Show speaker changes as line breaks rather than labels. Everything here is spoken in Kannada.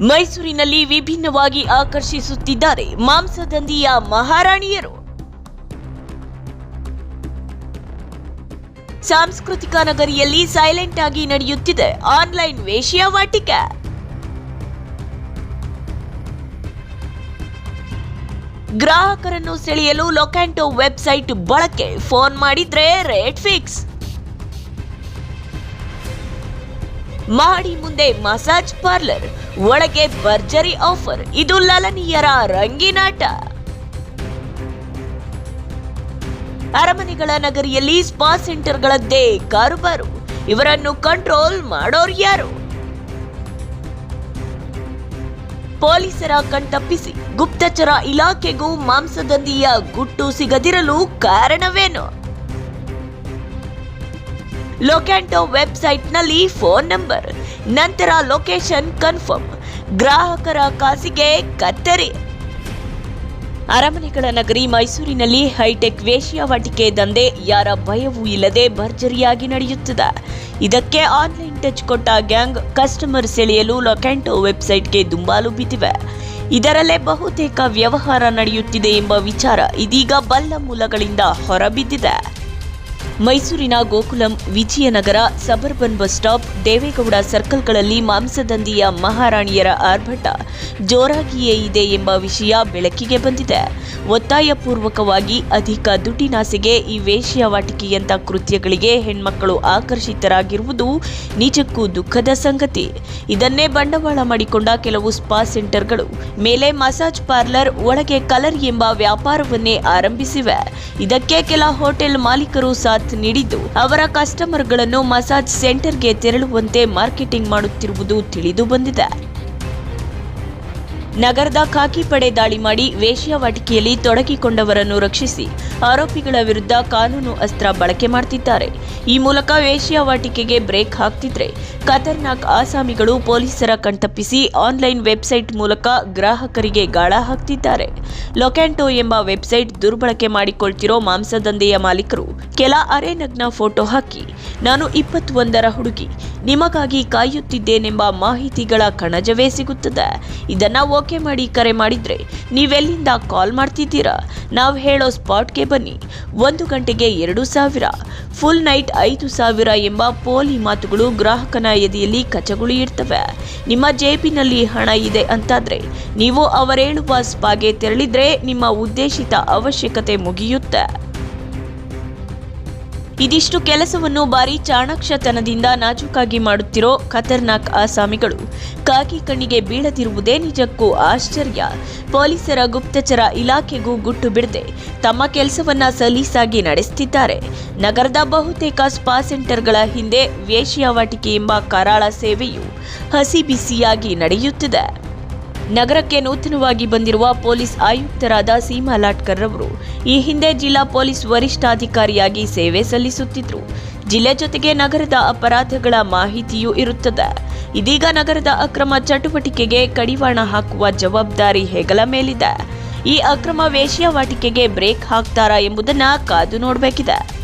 ಮೈಸೂರಿನಲ್ಲಿ ವಿಭಿನ್ನವಾಗಿ ಆಕರ್ಷಿಸುತ್ತಿದ್ದಾರೆ ಮಾಂಸದಂದಿಯ ಮಹಾರಾಣಿಯರು. ಸಾಂಸ್ಕೃತಿಕ ನಗರಿಯಲ್ಲಿ ಸೈಲೆಂಟ್ ಆಗಿ ನಡೆಯುತ್ತಿದೆ. ಆನ್ಲೈನ್ ವೇಶ್ಯಾವಾಟಿಕೆ ಗ್ರಾಹಕರನ್ನು ಸೆಳೆಯಲು ಲೊಕ್ಯಾಂಟೋ ವೆಬ್ಸೈಟ್ ಬಳಕೆ. ಫೋನ್ ಮಾಡಿದ್ರೆ ರೇಟ್ ಫಿಕ್ಸ್ ಮಾಡಿ ಮುಂದೆ ಮಸಾಜ್ ಪಾರ್ಲರ್, ಒಳಗೆ ಭರ್ಜರಿ ಆಫರ್, ಇದು ಲಲನೀಯರ ರಂಗಿನಾಟ. ಅರಮನೆಗಳ ನಗರಿಯಲ್ಲಿ ಸ್ಪಾ ಸೆಂಟರ್ಗಳದ್ದೇ ಕಾರುಬಾರು, ಇವರನ್ನು ಕಂಟ್ರೋಲ್ ಮಾಡೋರು ಯಾರು? ಪೊಲೀಸರ ಕಣ್ತಪ್ಪಿಸಿ ಗುಪ್ತಚರ ಇಲಾಖೆಗೂ ಮಾಂಸದಂದಿಯ ಗುಟ್ಟು ಸಿಗದಿರಲು ಕಾರಣವೇನು? ಲೊಕ್ಯಾಂಟೋ ವೆಬ್ಸೈಟ್ನಲ್ಲಿ ಫೋನ್ ನಂಬರ್, ನಂತರ ಲೊಕೇಶನ್ ಕನ್ಫರ್ಮ್. ಗ್ರಾಹಕರ ಕಾಸಿಗೆ ಕತ್ತರಿ. ಅರಮನೆಗಳ ನಗರಿ ಮೈಸೂರಿನಲ್ಲಿ ಹೈಟೆಕ್ ವೇಶ್ಯಾವಾಟಿಕೆ ದಂಧೆ, ಯಾರ ಭಯವೂ ಇಲ್ಲದೆ ಭರ್ಜರಿಯಾಗಿ ನಡೆಯುತ್ತಿದೆ. ಇದಕ್ಕೆ ಆನ್ಲೈನ್ ಟಚ್ ಕೊಟ್ಟ ಗ್ಯಾಂಗ್ ಕಸ್ಟಮರ್ ಸೆಳೆಯಲು ಲೊಕ್ಯಾಂಟೋ ವೆಬ್ಸೈಟ್ಗೆ ದುಂಬಾಲು ಬಿದ್ದಿವೆ. ಇದರಲ್ಲೇ ಬಹುತೇಕ ವ್ಯವಹಾರ ನಡೆಯುತ್ತಿದೆ ಎಂಬ ವಿಚಾರ ಇದೀಗ ಬಲ್ಲ ಮೂಲಗಳಿಂದ ಹೊರಬಿದ್ದಿದೆ. ಮೈಸೂರಿನ Gokulam Vijayanagar suburban bus stop, Deve Gowda ಸರ್ಕಲ್ಗಳಲ್ಲಿ ಮಾಂಸದಂದಿಯ ಮಹಾರಾಣಿಯರ ಆರ್ಭಟ ಜೋರಾಗಿಯೇ ಇದೆ ಎಂಬ ವಿಷಯ ಬೆಳಕಿಗೆ ಬಂದಿದೆ. ಒತ್ತಾಯಪೂರ್ವಕವಾಗಿ ಅಧಿಕ ದುಡ್ಡಿನಾಸೆಗೆ ಈ ವೇಶ್ಯಾವಾಟಿಕೆಯಂಥ ಕೃತ್ಯಗಳಿಗೆ ಹೆಣ್ಮಕ್ಕಳು ಆಕರ್ಷಿತರಾಗಿರುವುದು ನಿಜಕ್ಕೂ ದುಃಖದ ಸಂಗತಿ. ಇದನ್ನೇ ಬಂಡವಾಳ ಮಾಡಿಕೊಂಡ ಕೆಲವು ಸ್ಪಾ ಸೆಂಟರ್ಗಳು ಮೇಲೆ ಮಸಾಜ್ ಪಾರ್ಲರ್, ಒಳಗೆ ಕಲರ್ ಎಂಬ ವ್ಯಾಪಾರವನ್ನೇ ಆರಂಭಿಸಿವೆ. ಇದಕ್ಕೆ ಕೆಲ ಹೋಟೆಲ್ ಮಾಲೀಕರು ಸಾಥ್ ನೀಡಿದ್ದು ಅವರ ಕಸ್ಟಮರ್ಗಳನ್ನು ಮಸಾಜ್ ಸೆಂಟರ್ಗೆ ತೆರಳುವಂತೆ ಮಾರ್ಕೆಟಿಂಗ್ ಮಾಡುತ್ತಿರುವುದು ತಿಳಿದು ಬಂದಿದೆ. ನಗರದ ಖಾಕಿ ಪಡೆ ದಾಳಿ ಮಾಡಿ ವೇಶ್ಯಾವಾಟಿಕೆಯಲ್ಲಿ ತೊಡಗಿಕೊಂಡವರನ್ನು ರಕ್ಷಿಸಿ ಆರೋಪಿಗಳ ವಿರುದ್ಧ ಕಾನೂನು ಅಸ್ತ್ರ ಬಳಕೆ ಮಾಡ್ತಿದ್ದಾರೆ. ಈ ಮೂಲಕ ವೇಶ್ಯಾವಾಟಿಕೆಗೆ ಬ್ರೇಕ್ ಹಾಕ್ತಿದ್ರೆ ಖತರ್ನಾಕ್ ಆಸಾಮಿಗಳು ಪೊಲೀಸರ ಕಣ್ತಪ್ಪಿಸಿ ಆನ್ಲೈನ್ ವೆಬ್ಸೈಟ್ ಮೂಲಕ ಗ್ರಾಹಕರಿಗೆ ಗಾಳ ಹಾಕ್ತಿದ್ದಾರೆ. ಲೊಕ್ಯಾಂಟೋ ಎಂಬ ವೆಬ್ಸೈಟ್ ದುರ್ಬಳಕೆ ಮಾಡಿಕೊಳ್ತಿರೋ ಮಾಂಸದಂಧೆಯ ಮಾಲೀಕರು ಕೆಲ ಅರೆನಗ್ನ ಫೋಟೋ ಹಾಕಿ, ನಾನು ಇಪ್ಪತ್ತೊಂದರ ಹುಡುಗಿ, ನಿಮಗಾಗಿ ಕಾಯುತ್ತಿದ್ದೇನೆಂಬ ಮಾಹಿತಿಗಳ ಕಣಜವೇ ಸಿಗುತ್ತದೆ. ಇದನ್ನ ಓಕೆ ಮಾಡಿ ಕರೆ ಮಾಡಿದರೆ ನೀವೆಲ್ಲಿಂದ ಕಾಲ್ ಮಾಡ್ತಿದ್ದೀರಾ? ನಾವು ಹೇಳೋ ಸ್ಪಾಟ್ಗೆ ಬನ್ನಿ. ಒಂದು ಗಂಟೆಗೆ ಎರಡು ಸಾವಿರ. ಫುಲ್ ನೈಟ್ ಐದು ಸಾವಿರ ಎಂಬ ಪೋಲಿ ಮಾತುಗಳು ಗ್ರಾಹಕನ ಎದೆಯಲ್ಲಿ ಕಚಗುಳಿ ಇರ್ತವೆ. ನಿಮ್ಮ ಜೇಬಿನಲ್ಲಿ ಹಣ ಇದೆ ಅಂತಾದರೆ ನೀವು ಅವರೇಳುವ ಸ್ಪಾಗೆ ತೆರಳಿದ್ರೆ ನಿಮ್ಮ ಉದ್ದೇಶಿತ ಅವಶ್ಯಕತೆ ಮುಗಿಯುತ್ತೆ. ಇದಿಷ್ಟು ಕೆಲಸವನ್ನು ಬಾರಿ ಚಾಣಾಕ್ಷತನದಿಂದ ನಾಜೂಕಾಗಿ ಮಾಡುತ್ತಿರೋ ಖತರ್ನಾಕ್ ಆಸಾಮಿಗಳು. ಕಾಕಿ ಕಣ್ಣಿಗೆ ಬೀಳದಿರುವುದೇ ನಿಜಕ್ಕೂ ಆಶ್ಚರ್ಯ. ಪೊಲೀಸರ ಗುಪ್ತಚರ ಇಲಾಖೆಗೂ ಗುಟ್ಟು ಬಿಡದೆ ತಮ್ಮ ಕೆಲಸವನ್ನ ಸಲೀಸಾಗಿ ನಡೆಸುತ್ತಿದ್ದಾರೆ ನಗರದ ಬಹುತೇಕ ಸ್ಪಾ ಸೆಂಟರ್ಗಳ ಹಿಂದೆ ವೇಶ್ಯಾವಾಟಿಕೆ ಎಂಬ ಕರಾಳ ಸೇವೆಯು ಹಸಿ ಬಿಸಿಯಾಗಿ ನಡೆಯುತ್ತಿದೆ. ನಗರಕ್ಕೆ ನೂತನವಾಗಿ ಬಂದಿರುವ ಪೊಲೀಸ್ ಆಯುಕ್ತರಾದ ಸೀಮಾ ಲಾಟ್ಕರ್ ರವರು ಈ ಹಿಂದೆ ಜಿಲ್ಲಾ ಪೊಲೀಸ್ ವರಿಷ್ಠಾಧಿಕಾರಿಯಾಗಿ ಸೇವೆ ಸಲ್ಲಿಸುತ್ತಿದ್ದರು ಜಿಲ್ಲೆ ಜೊತೆಗೆ ನಗರದ ಅಪರಾಧಗಳ ಮಾಹಿತಿಯೂ ಇರುತ್ತದೆ. ಇದೀಗ ನಗರದ ಅಕ್ರಮ ಚಟುವಟಿಕೆಗೆ ಕಡಿವಾಣ ಹಾಕುವ ಜವಾಬ್ದಾರಿ ಹೆಗಲ ಮೇಲಿದೆ. ಈ ಅಕ್ರಮ ವೇಶ್ಯಾವಾಟಿಕೆಗೆ ಬ್ರೇಕ್ ಹಾಕ್ತಾರಾ ಎಂಬುದನ್ನ ಕಾದು ನೋಡಬೇಕಿದೆ.